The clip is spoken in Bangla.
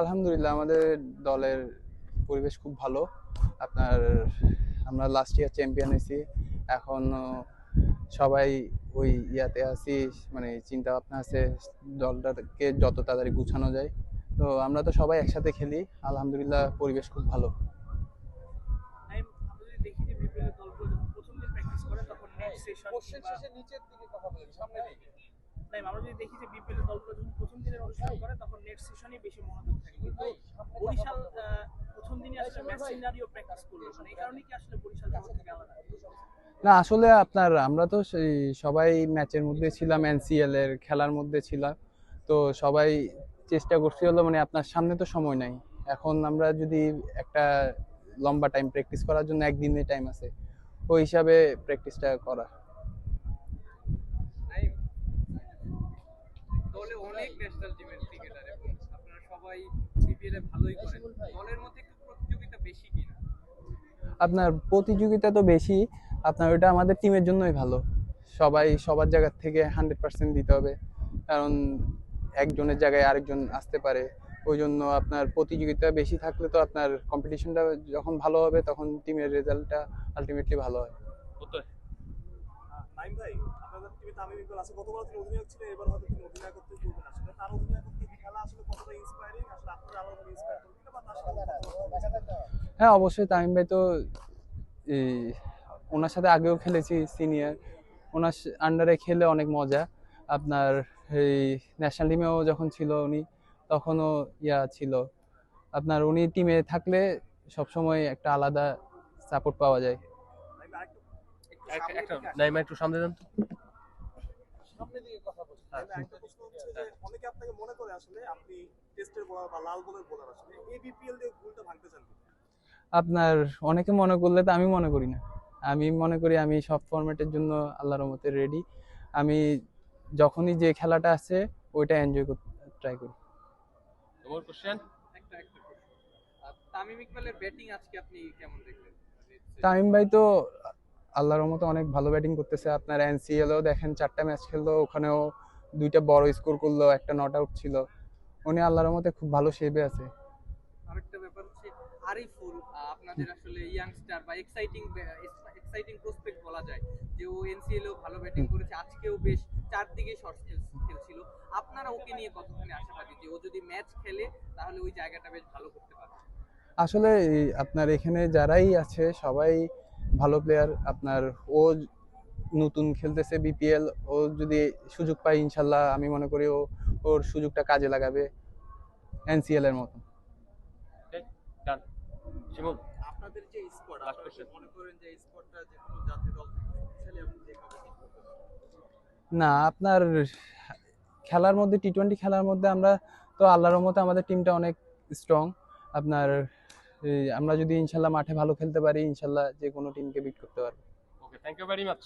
আলহামদুলিল্লাহ আমাদের দলের পরিবেশ খুব ভালো। আপনার আমরা লাস্ট ইয়ার চ্যাম্পিয়ন হয়েছি এখন সবাই ওই ইয়াতে আছি মানে চিন্তা ভাবনা আছে দলটাকে যত তাড়াতাড়ি গুছানো যায়। তো আমরা তো সবাই একসাথে খেলি আলহামদুলিল্লাহ পরিবেশ খুব ভালো। প্রথম দিন প্র্যাকটিস করে তখন নেক্সট সেশন শেষে নিচের দিকে কথা সামনে দিকে। টাইম আমরা যদি দেখি যে বিপিএল দলগুলো যখন প্রথম দিনের অনুষ্ঠান করে, তখন সেশনই বেশি মনোযোগ থাকে। কিন্তু বরিশাল প্রথম আসলে প্র্যাকটিস করল। মানে এই কারণে কি আসলে বরিশাল থেকে আলাদা? না, আসলে আপনার, আমরা তো সবাই ম্যাচের মধ্যে ছিলাম এনসিএল এর খেলার মধ্যে ছিলাম। তো সবাই চেষ্টা করছি হলো মানে আপনার সামনে তো সময় নাই। এখন আমরা যদি একটা লম্বা টাইম প্র্যাকটিস করার জন্য একদিনের টাইম আছে, ওই হিসাবে প্র্যাকটিসটা করা নাইম দলে অনেক ন্যাশনাল টিমের ক্রিকেটার এবং আপনারা সবাই বিপিএল এ ভালোই করেন। দলের মধ্যে একটু প্রতিযোগিতা বেশি কিনা? আপনার প্রতিযোগিতা তো বেশি আপনার ওটা আমাদের টিমের জন্যই ভালো। সবাই সবার জায়গা থেকে হান্ড্রেড পার্সেন্ট দিতে হবে। কারণ একজনের জায়গায় আরেকজন আসতে পারে। ওই জন্য আপনার প্রতিযোগিতা বেশি থাকলে তো আপনার কম্পিটিশনটা যখন ভালো হবে তখন টিমের রেজাল্টটা আলটিমেটলি ভালো হয় নাইম ভাই আপনাদের টিমে তামিম ইকবাল আছে। গতবার তিনি অধিনায়ক ছিলেন এবার হয়তো তিনি অধিনায়ক করতে করবেন আসলে তার অধিনায়কত্ব খেলা আসলে কতটা ইন্সপায়ারিং আসলে আপনারা আলাদা ইন্সপায়ার করবেন বা তার সাথে হ্যাঁ অবশ্যই তামিম ভাই তো এই, ওনার সাথে আগেও খেলেছি সিনিয়র ওনার আন্ডারে খেলে অনেক মজা। আপনার এই ন্যাশনাল টিমেও যখন ছিল উনি তখনও ইয়া ছিল। আপনার উনি টিমে থাকলে সবসময় একটা আলাদা সাপোর্ট পাওয়া যায়। একটা একটা নাইমা একটু সামনে দেন তো। সামনে দিকে কথা বলছেন নাইম আরেকটা প্রশ্ন হচ্ছে যে অনেকে আপনাকে মনে করে আসলে আপনি টেস্টের বোলার বা লাল বলের বোলার আসলে। এই বিপিএল দিয়ে ভাঙতে চান আপনার অনেকে মনে করলে তো আমি মনে করি না। আমি মনে করি আমি সব ফরম্যাটের জন্য আল্লাহর মতে রেডি আমি যখনই যে খেলাটা আছে ওইটা এনজয় করতে ট্রাই করি। তোমার কোশ্চেন একটা একটা তামিম ইকবালের ব্যাটিং আজকে আপনি কেমন দেখলেন? মানে তামিম ভাই তো আল্লাহর মতো অনেক ভালো ব্যাটিং করতেছে। আপনার এনসিএলও দেখেন চারটা ম্যাচ খেললো ওখানেও দুইটা বড় স্কোর করল একটা নট আউট ছিল। উনি আল্লাহর মতে খুব ভালো শেপে আছে। আরেকটা ব্যাপার হচ্ছে আরিফুল আপনাদের আসলে ইয়াংস্টার বা এক্সাইটিং এক্সাইটিং প্রসপেক্ট বলা যায় যে ও এনসিএল ভালো ব্যাটিং করেছে। আজকেও বেশ চারদিকে শর্ট খেলছিল। আপনারা ওকে নিয়ে কতখানি আশাবাদী যে ও যদি ম্যাচ খেলে তাহলে ওই জায়গাটা বেশ ভালো করতে পারবে? আসলে আপনার এখানে যারাই আছে সবাই ভালো প্লেয়ার আপনার ও নতুন খেলতেছে বিপিএল ও যদি সুযোগ পায় ইনশাল্লাহ আমি মনে করি ও ওর সুযোগটা কাজে লাগাবে এনসিএল এর মতো আপনাদের যে question. মনে করেন যে কোনো জাতীয় দল পারবে? না আপনার খেলার মধ্যে টি টোয়েন্টি খেলার মধ্যে আমরা তো আল্লাহর মতো আমাদের টিমটা অনেক স্ট্রং আপনার আমরা যদি ইনশাল্লাহ মাঠে ভালো খেলতে পারি, ইনশাল্লাহ যে কোনো টিমকে বিট করতে পারব। Okay thank you very much